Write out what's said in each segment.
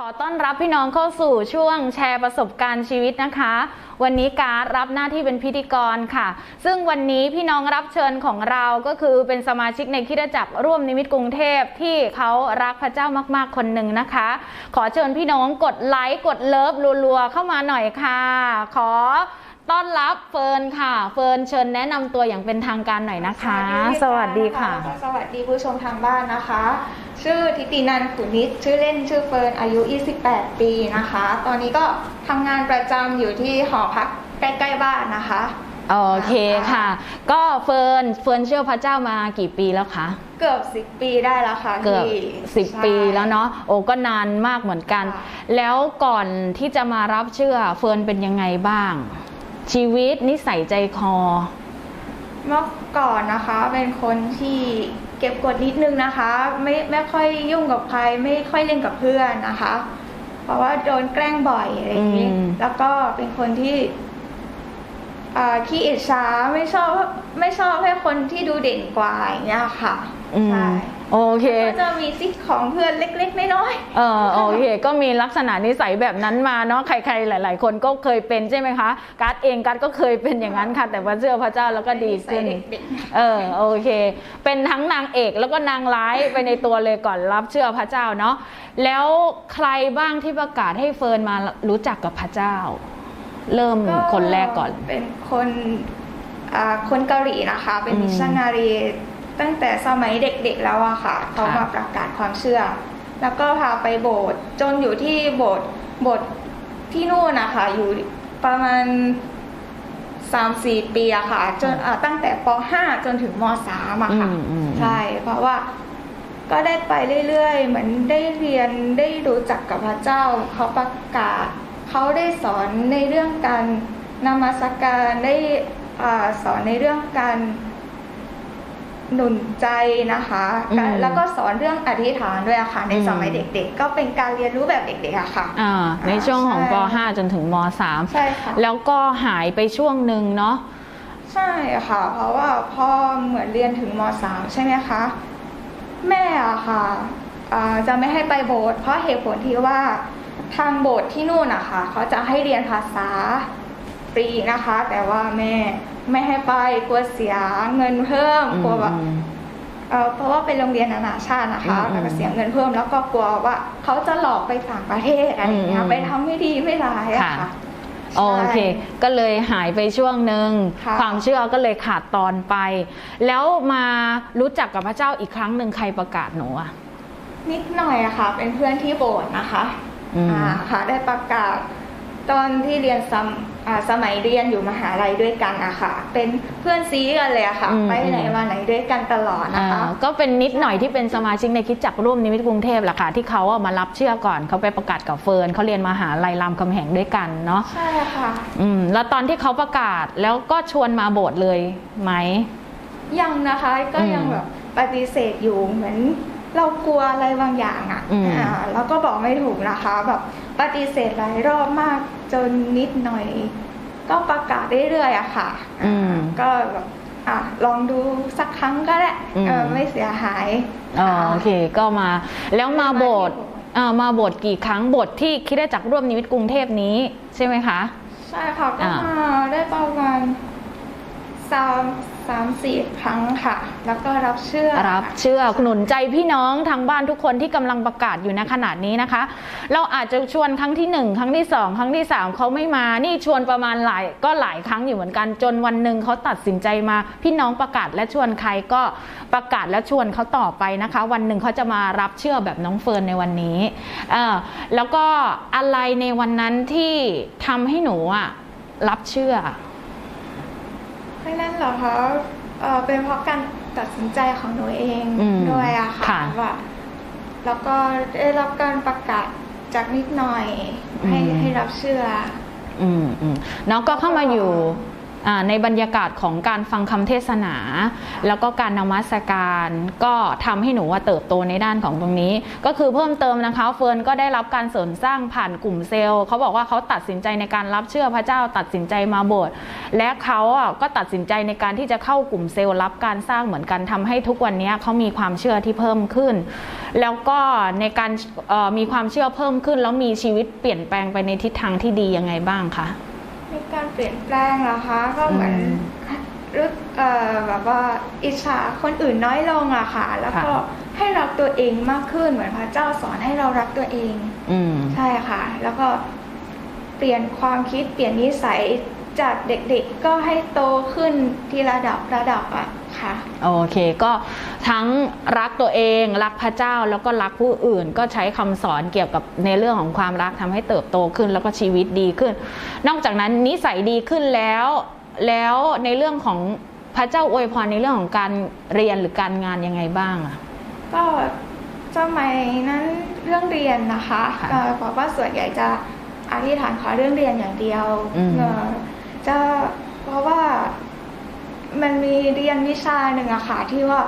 ขอต้อนรับพี่น้องเข้าสู่ช่วงแชร์ประสบการณ์ชีวิตนะคะ วันนี้การดรับหน้าที่เป็นพิธีกรค่ะ ซึ่งวันนี้พี่น้องรับเชิญของเราก็คือเป็นสมาชิกในคิดจักรร่วมนิมิตกรุงเทพที่เขารักพระเจ้ามากๆคนหนึ่งนะคะ ขอเชิญพี่น้องกดไลค์กดเลิฟรัวๆเข้ามาหน่อยค่ะ ขอ ต้อนรับเฟิร์นค่ะ เฟิร์นเชิญแนะนำตัวอย่างเป็นทางการหน่อยนะคะ สวัสดีค่ะแล้วก็สวัสดีผู้ชมทางบ้านนะคะ ชื่อทิตินันขุนิตชื่อเล่นชื่อเฟิร์นอายุ 28 ปีนะคะ ตอนนี้ก็ทำงานประจำอยู่ที่หอพักใกล้ๆบ้านนะคะ โอเคค่ะ ก็เฟิร์นเฟิร์นเชื่อพระเจ้ามากี่ปีแล้วคะ เกือบ 10 ปีได้แล้วค่ะเกือบที่สิบใช่ปีแล้วเนาะ โอ้ก็นานมากเหมือนกันค่ะแล้วก่อนที่จะมารับเชื่อเฟิร์นเป็นยังไงบ้าง ชีวิตนิสัยใจคอ เมื่อก่อนนะคะ เป็นคนที่เก็บกดนิดนึงนะคะ ไม่ไม่ค่อยยุ่งกับใคร ไม่ค่อยเล่นกับเพื่อนนะคะ เพราะว่าโดนแกล้งบ่อยอะไรอย่างนี้ อืม แล้วก็เป็นคนที่อ่าขี้อิจฉาไม่ชอบไม่ชอบให้คนที่ดูเด่นกว่าอย่างเงี้ยค่ะอืมใช่ โอเค ก็จะมีซิกของเพื่อนเล็กๆน้อยเออโอเค ก็มีลักษณะนิสัยแบบนั้นมาเนาะใครๆหลาย ๆ คนก็เคยเป็นใช่ไหมคะการ์ดเองการ์ดก็เคยเป็นอย่างนั้นค่ะ แต่ว่าเชื่อพระเจ้าแล้วก็ๆดีนิสัขึ้ยนเด็กเออโอเค เป็นทั้งนางเอกแล้วก็นางร้ายไปในตัวเลยก่อนรับเชื่อพระเจ้าเนาะแล้วใครบ้างที่ประกาศให้เฟิร์นมารู้จักกับพระเจ้า เริ่มๆคนแรกก่อนเป็นคนอ่าคนเกาหลีนะคะ เป็นอืมมิชชันนารี ตั้งแต่สมัยเด็กๆแล้วอะค่ะเขาค่ะมาประกาศความเชื่อ แล้วก็พาไปโบสถ์จนอยู่ที่โบสถ์โบสถ์ที่นู่นนะคะอยู่ประมาณสามสี่ปีอะค่ะ จนอ่าตั้งแต่ป .5 จนถึงม .3 อะค่ะอืมอืมใช่เพราะว่าก็ได้ไปเรื่อยๆ เหมือนได้เรียนได้รู้จักกับพระเจ้า เขาประกาศ เขาได้สอนในเรื่องการนมัสการได้อาสอนในเรื่องการ หนุนใจนะคะอืมแล้วก็สอนเรื่องอธิษฐานด้วยอะค่ะ ในอืมสมัยเด็กๆ ก็เป็นการเรียนรู้แบบเด็กๆอะค่ะอ่าในช่วงของปใช่ .5 จนถึงม .3 ใช่ค่ะแล้วก็หายไปช่วงหนึ่งเนาะใช่ค่ะ เพราะว่าพอเหมือนเรียนถึงม .3 ใช่ไหมคะแม่อะค่ะอ่าจะไม่ให้ไปโบสถ์เพราะเหตุผลที่ว่าทางโบสถ์ที่นู่นอะค่ะเขาจะให้เรียนภาษาฟรีนะคะ แต่ว่าแม่ ไม่ให้ไปกลัวเสียเงินเพิ่มกลัวแบบอืมเอ่อเพราะว่าเป็นโรงเรียนนานาชาตินะคะอืมแล้วก็เสียเงินเพิ่มแล้วก็กลัวว่าเขาจะหลอกไปต่างประเทศอะไรอย่างเงี้อืยมไปทำไม่ดีไม่ร้ายอะค่ะค่ะโอเคใช่ก็เลยหายไปช่วงหนึ่งค่ะความเชื่อก็เลยขาดตอนไป แล้วมารู้จักกับพระเจ้าอีกครั้งหนึ่งใครประกาศหนูอะนิดหน่อยอะค่ะ เป็นเพื่อนที่โบสถ์นะคะอืมอ่าค่ะ ได้ประกาศ ตอนที่เรียนสมอ่าสมัยเรียนอยู่มหาลัยด้วยกันอะค่ะ เป็นเพื่อนซีกันเลยอะค่ะอืมไปไหนมาไหนด้วยกันตลอดนะคะอ่าก็เป็นนิดหน่อยที่เป็นสมาชิกในคริดจักรร่วมนิมิตกรุงเทพแหละค่ะ ที่เขาอะมารับเชื่อก่อนเขาไปประกาศกับเฟิร์นเขาเรียนมหาลัยรามคำแหงด้วยกันเนาะ ใช่ค่ะ อืม แล้วตอนที่เขาประกาศแล้วก็ชวนมาโบสถ์เลยไหม ยังนะคะ ก็ยังอืมแบบปฏิเสธอยู่เหมือนเรากลัวอะไรบางอย่างอะอืมอ่าแล้วก็บอกไม่ถูกนะคะแบบ ปฏิเสธหลายรอบมากจนนิดหน่อย ก็ประกาศเรื่อยๆอะค่ะอืมก็แบบอะลองดูสักครั้งก็ได้อืมเออไม่เสียหายอ๋อโอเคก็มาแล้วมาโบสถ์อ่ามาโบสถ์กี่ครั้งโบสถ์ที่คริดจักรร่วมนิมิตกรุงเทพนี้ใช่ไหมคะ ใช่ค่ะก็อ่ามาได้ประมาณสาม สามสี่ครั้งค่ะ แล้วก็รับเชื่อรับเชื่อหนุนใจพี่น้องทางบ้านทุกคนที่กำลังประกาศอยู่ในขนาดนี้นะคะ เราอาจจะชวนครั้งที่หนึ่งครั้งที่สองครั้งที่สามเขาไม่มานี่ชวนประมาณหลายก็หลายครั้งอยู่เหมือนกันจนวันหนึ่งเขาตัดสินใจมา พี่น้องประกาศและชวนใครก็ประกาศและชวนเขาต่อไปนะคะ วันหนึ่งเขาจะมารับเชื่อแบบน้องเฟิร์นในวันนี้เออแล้วก็อะไรในวันนั้นที่ทำให้หนูอะรับเชื่อ เพราะนั้นเหรอคะเออเป็นเพราะการตัดสินใจของหนูเองอืมด้วยอะค่ะค่ะว่าแล้วก็ได้รับการประกาศจากนิดหน่อย ให้อืมให้รับเชื่อ อืมอืมน้องก็เข้ามาอยู่อ่า ในบรรยากาศของการฟังคำเทศนา แล้วก็การนมัสการก็ทำให้หนูว่าเติบโตในด้านของตรงนี้ ก็คือเพิ่มเติมนะคะเฟิร์นก็ได้รับการเสริมสร้างผ่านกลุ่มเซลล์เขาบอกว่าเขาตัดสินใจในการรับเชื่อพระเจ้าตัดสินใจมาโบสถ์และเขาอะก็ตัดสินใจในการที่จะเข้ากลุ่มเซลล์รับการสร้างเหมือนกันทำให้ทุกวันนี้เขามีความเชื่อที่เพิ่มขึ้น แล้วก็ในการมีความเชื่อเพิ่มขึ้น แล้วมีชีวิตเปลี่ยนแปลงไปในทิศทางที่ดียังไงบ้างคะ ในการเปลี่ยนแปลงเหรอคะก็เหมือนอืมรู้เอ่อแบบว่าอิจฉาคนอื่นน้อยลงอะค่ะ แล้วก็ค่ะให้รักตัวเองมากขึ้นเหมือนพระเจ้าสอนให้เรารักตัวเอง อืมใช่ค่ะ แล้วก็เปลี่ยนความคิดเปลี่ยนนิสัย จากเด็กๆก็ให้โตขึ้นทีระดับระดับอะค่ะ โอเคก็ทั้งรักตัวเองรักพระเจ้าแล้วก็รักผู้อื่น ก็ใช้คำสอนเกี่ยวกับในเรื่องของความรักทำให้เติบโตขึ้นแล้วก็ชีวิตดีขึ้น นอกจากนั้นนิสัยดีขึ้นแล้ว แล้วในเรื่องของพระเจ้าอวยพรในเรื่องของการเรียนหรือการงานยังไงบ้างอะก็สมัยนั้นเรื่องเรียนนะคะค่ะเอ่อบอกว่าส่วนใหญ่จะอธิษฐานขอเรื่องเรียนอย่างเดียวอืมเอ่อ จะเพราะว่ามันมีเรียนวิชาหนึ่งอะค่ะที่ว่า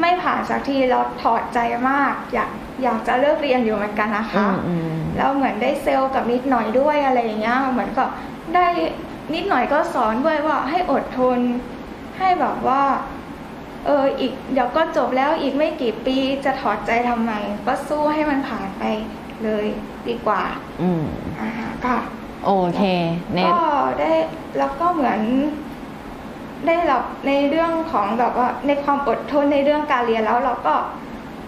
ไม่ผ่านสักทีเราถอดใจมาก อยากอยากจะเลิกเรียนอยู่เหมือนกันนะคะอืมอืมแล้วเหมือนได้เซลล์กับนิดหน่อยด้วยอะไรอย่างเงี้ยเหมือนก็ได้นิดหน่อยก็สอนด้วยว่าให้อดทน ให้แบบว่า เอออีกเดี๋ยวก็จบแล้วอีกไม่กี่ปีจะถอดใจทำไม ก็สู้ให้มันผ่านไปเลยดีกว่า อืมอ่าค่ะ โอเคเนก็ได้แล้วก็เหมือน ได้รับในเรื่องของแบบว่าในความอดทนในเรื่องการเรียนแล้วเราก็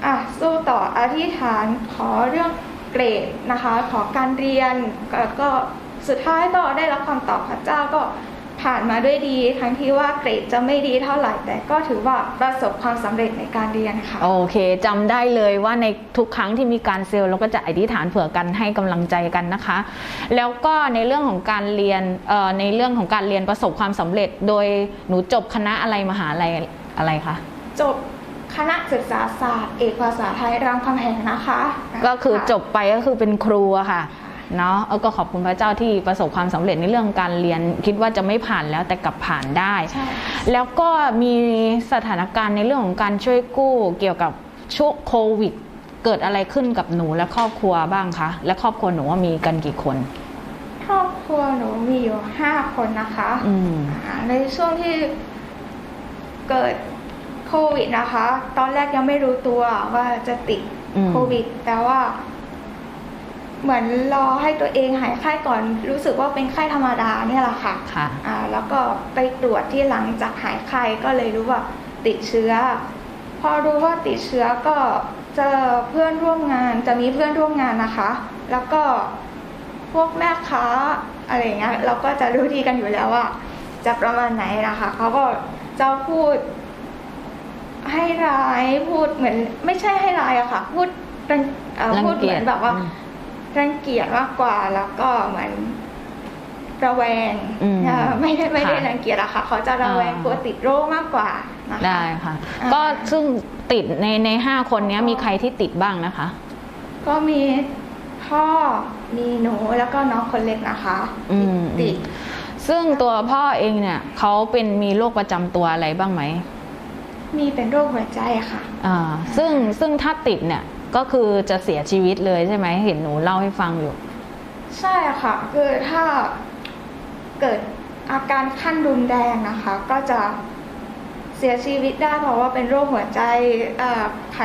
อะสู้ต่ออธิษฐานขอเรื่องเกรดนะคะ ขอการเรียนแล้วก็สุดท้ายก็ได้รับคำตอบพระเจ้าก็ ผ่านมาด้วยดี ทั้งที่ว่าเกรดจะไม่ดีเท่าไหร่ แต่ก็ถือว่าประสบความสำเร็จในการเรียนค่ะ โอเคจำได้เลยว่าในทุกครั้งที่มีการเซลล์เราก็จะอธิษฐานเผื่อกันให้กำลังใจกันนะคะ แล้วก็ในเรื่องของการเรียนเอ่อในเรื่องของการเรียนประสบความสำเร็จ โดยหนูจบคณะอะไรมหาลัยอะไรคะจบคณะศึกษาศาสตร์ เอกภาษาไทยรามคำแหงนะคะ ก็คือค่ะจบไปก็คือเป็นครูอะค่ะ เนาะเออก็ขอบคุณพระเจ้าที่ประสบความสำเร็จในเรื่องการเรียน คิดว่าจะไม่ผ่านแล้วแต่กลับผ่านได้ใช่แล้วก็มีสถานการณ์ในเรื่องของการช่วยกู้เกี่ยวกับช่วงโควิด เกิดอะไรขึ้นกับหนูและครอบครัวบ้างคะและครอบครัวหนูว่ามีกันกี่คน ครอบครัวหนูมีอยู่ห้าคนนะคะอืมอ่าในช่วงที่เกิดโควิดนะคะ ตอนแรกยังไม่รู้ตัวว่าจะติดอืมโควิด แต่ว่า เหมือนรอให้ตัวเองหายไข้ก่อนรู้สึกว่าเป็นไข้ธรรมดาเนี่ยแหละค่ะค่ะอ่าแล้วก็ไปตรวจที่หลังจากหายไข้ก็เลยรู้ว่าติดเชื้อ พอรู้ว่าติดเชื้อก็เจอเพื่อนร่วมงานจะมีเพื่อนร่วมงานนะคะ แล้วก็พวกแม่ค้าอะไรอย่างเงี้ยเราก็จะรู้ดีกันอยู่แล้วว่า จะประมาณไหนนะคะเขาก็จะพูด ให้ร้ายพูดเหมือน ไม่ใช่ให้ร้ายอะค่ะ พูดรังเอ่อรังพูดเหเกีมืยอจนแบบว่าอืม รังเกียจมากกว่าแล้วก็เหมือนระแวงอืมเอ่อไม่ได้ไม่ได้ค่ะรังเกียจอะค่ะเขาจะระแวงอ่ากลัวติดโรคมากกว่านะคะได้ค่ะอ่าก็ซึ่งติดในในห้าคนเนี้ยมีใครที่ติดบ้างนะคะ ก็มีพ่อมีหนูแล้วก็น้องคนเล็กนะคะอืมติดซึ่งตัวพ่อเองเนี่ยเขาเป็นมีโรคประจำตัวอะไรบ้างไหมมีเป็นโรคหัวใจค่ะอ่าซึ่งซึ่งถ้าติดเนี่ย ก็คือจะเสียชีวิตเลยใช่ไหมเห็นหนูเล่าให้ฟังอยู่ ใช่ค่ะคือถ้าเกิดอาการขั้นรุนแรงนะคะ ก็จะเสียชีวิตได้เพราะว่าเป็นโรคหัวใจเอ่อไข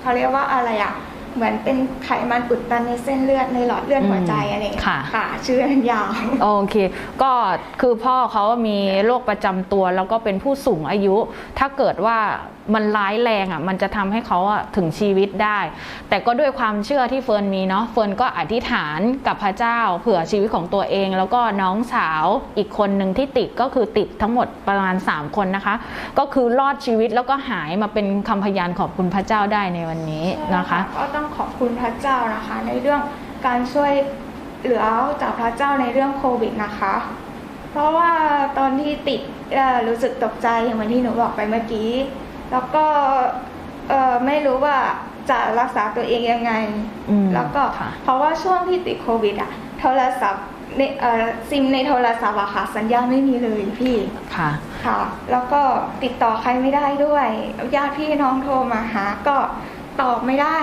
เขาเรียกว่าอะไรอะเหมือนเป็นไขมันอุดตันในเส้นเลือดในหลอดเลือดหัวใจอะไรอย่างเงี้ยค่ะ ค่ะ ชื่อมันยาว โอเค ก็คือพ่อเขามีโรคประจำตัวแล้วก็เป็นผู้สูงอายุ ถ้าเกิดว่า มันร้ายแรงอะมันจะทำให้เขาอะถึงชีวิตได้ แต่ก็ด้วยความเชื่อที่เฟิร์นมีเนาะเฟิร์นก็อธิษฐานกับพระเจ้า เผื่อชีวิตของตัวเอง แล้วก็น้องสาวอีกคนหนึ่งที่ติดก็คือติดทั้งหมดประมาณ 3 คนนะคะ ก็คือรอดชีวิตแล้วก็หายมาเป็นคำพยานขอบคุณพระเจ้าได้ในวันนี้นะคะก็ต้องขอบคุณพระเจ้านะคะ ในเรื่องการช่วยเหลือจากพระเจ้าในเรื่องโควิดนะคะ เพราะว่าตอนที่ติดรู้สึกตกใจอย่างที่หนูบอกไปเมื่อกี้ แล้วก็เอ่อไม่รู้ว่าจะรักษาตัวเองยังไงอืมแล้วก็ค่ะเพราะว่าช่วงที่ติดโควิดอะโทรศัพท์ในเอ่อซิมในโทรศัพท์อะค่ะสัญญาณไม่มีเลยพี่ค่ะค่ะ แล้วก็ติดต่อใครไม่ได้ด้วยญาติพี่น้องโทรมาหาก็ตอบไม่ได้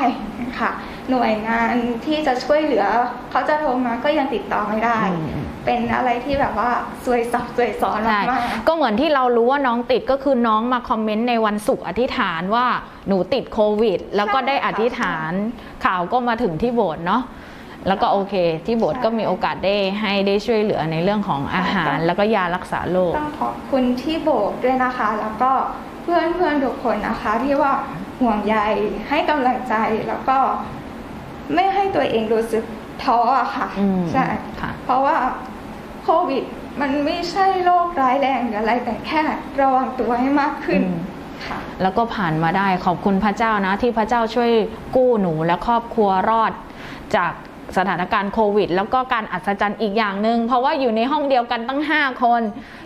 ค่ะ หน่วยงานที่จะช่วยเหลือ เขาจะโทรมาก็ยังติดต่อไม่ได้อืม เป็นอะไรที่แบบว่าซวยซับซวยซ้อนใช่มากก็เหมือนที่เรารู้ว่าน้องติดก็คือน้องมาคอมเมนต์ในวันศุกร์อธิษฐานว่าหนูติดโควิด แล้วก็ได้อธิษฐานข่าวก็มาถึงที่โบสถ์เนาะแล้วก็โอเค ที่โบสถ์ก็มีโอกาสได้ให้ได้ช่วยเหลือในเรื่องของอาหาร แล้วก็ยารักษาโรคๆต้องขอบคุณที่โบสถ์ด้วยนะคะ แล้วก็เพื่อนเพื่อนๆทุกคนนะคะ ที่ว่าห่วงใยให้กำลังใจแล้วก็ไม่ให้ตัวเองรู้สึกท้ออะค่ะอืมใช่ค่ะเพราะว่า โควิด มันไม่ใช่โรคร้ายแรงหรืออะไรแต่แค่ระวังตัวให้มากขึ้นอืมค่ะแล้วก็ผ่านมาได้ขอบคุณพระเจ้านะ ที่พระเจ้าช่วยกู้หนูและครอบครัวรอดจาก สถานการณ์โควิด แล้วก็การอัศจรรย์อีกอย่างหนึ่งเพราะว่าอยู่ในห้องเดียวกันตั้ง 5 คน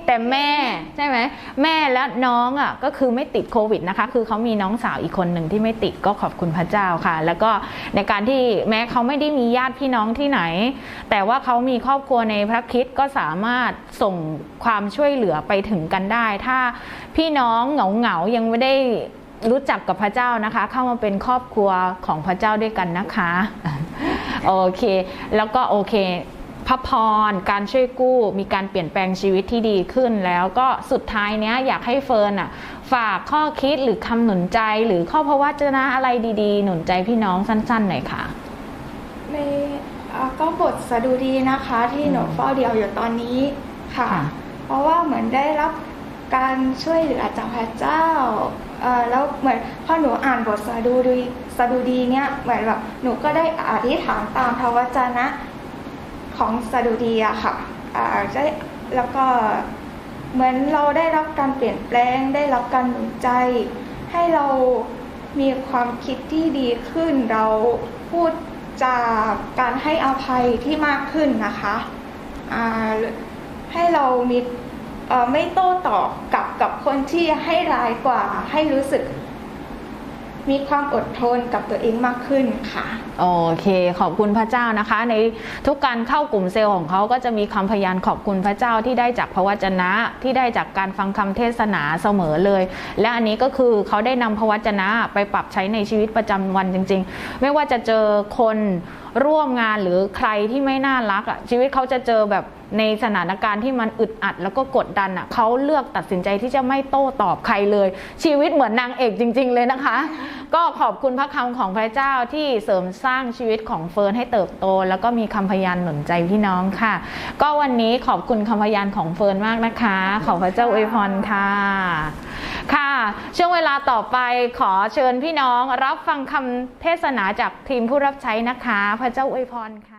แต่แม่ใช่ไหมแม่และน้องอะก็คือไม่ติดโควิดนะคะ คือเขามีน้องสาวอีกคนหนึ่งที่ไม่ติดก็ขอบคุณพระเจ้าค่ะ แล้วก็ในการที่แม้เขาไม่ได้มีญาติพี่น้องที่ไหน แต่ว่าเขามีครอบครัวในพระคริสต์ก็สามารถส่งความช่วยเหลือไปถึงกันได้ ถ้าพี่น้องเหงาเหงายังไม่ได้รู้จักกับพระเจ้านะคะ เข้ามาเป็นครอบครัวของพระเจ้าด้วยกันนะคะ โอเค แล้วก็โอเคพระพร การช่วยกู้ มีการเปลี่ยนแปลงชีวิตที่ดีขึ้นแล้วก็สุดท้ายเนี้ยอยากให้เฟิร์นอะฝากข้อคิดหรือคำหนุนใจ หรือข้อพระวจนะอะไรดีๆ หนุนใจพี่น้องสั้นๆหน่อยค่ะในอ่าก็บทสดุดีนะคะที่หนูเฝ้าเดียวอยู่ตอนนี้ค่ะค่ะ เพราะว่าเหมือนได้รับการช่วยเหลือจากพระเจ้าเอ่อแล้วเหมือนพอหนูอ่านบทสดุดี สดุดีเนี่ยเหมือนแบบหนูก็ได้อธิษฐานตามพระวจนะของสดุดีอะค่ะอ่าได้แล้วก็เหมือนเราได้รับการเปลี่ยนแปลง ได้รับการหนุนใจ ให้เรามีความคิดที่ดีขึ้น เราพูดจากการให้อภัยที่มากขึ้นนะคะอ่าให้เรามีไม่โต้ตอบกับกับคนที่ให้ร้ายกว่า ให้รู้สึก มีความอดทนกับตัวเองมากขึ้นค่ะ โอเค ขอบคุณพระเจ้านะคะ ในทุกการเข้ากลุ่มเซลล์ของเขาก็จะมีคำพยานขอบคุณพระเจ้าที่ได้จากพระวจนะที่ได้จากการฟังคำเทศนาเสมอเลย และอันนี้ก็คือเขาได้นำพระวจนะไปปรับใช้ในชีวิตประจำวันจริง ๆ ไม่ว่าจะเจอคนร่วมงานหรือใครที่ไม่น่ารักอะชีวิตเขาจะเจอแบบในสถานการณ์ที่มันอึดอัด แล้วก็กดดันอะเขาเลือกตัดสินใจที่จะไม่โต้ตอบใครเลย ชีวิตเหมือนนางเอกจริง ๆ เลยนะคะ ก็ขอบคุณพระคำของพระเจ้าที่เสริมสร้างชีวิตของเฟิร์นให้เติบโต แล้วก็มีคำพยานหนุนใจพี่น้องค่ะ ก็วันนี้ขอบคุณคำพยานของเฟิร์นมากนะคะ ขอพระเจ้าอวยพรค่ะ ค่ะ ช่วงเวลาต่อไปขอเชิญพี่น้องรับฟังคำเทศนาจากทีมผู้รับใช้นะคะ พระเจ้าอวยพรค่ะ